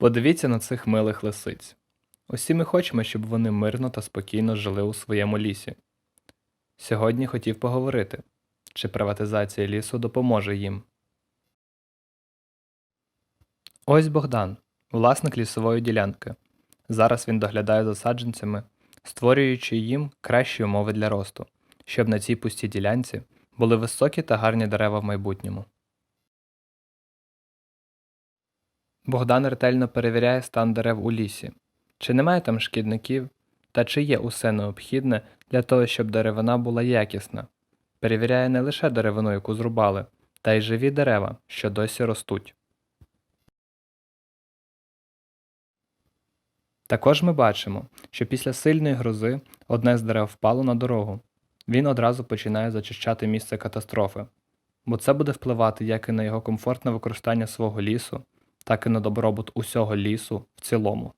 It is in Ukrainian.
Подивіться на цих милих лисиць. Усі ми хочемо, щоб вони мирно та спокійно жили у своєму лісі. Сьогодні хотів поговорити, чи приватизація лісу допоможе їм. Ось Богдан, власник лісової ділянки. Зараз він доглядає за саджанцями, створюючи їм кращі умови для росту, щоб на цій пустій ділянці були високі та гарні дерева в майбутньому. Богдан ретельно перевіряє стан дерев у лісі, чи немає там шкідників, та чи є усе необхідне для того, щоб деревина була якісна. Перевіряє не лише деревину, яку зрубали, та й живі дерева, що досі ростуть. Також ми бачимо, що після сильної грози одне з дерев впало на дорогу. Він одразу починає зачищати місце катастрофи, бо це буде впливати як і на його комфортне використання свого лісу, так і на добробут усього лісу в цілому.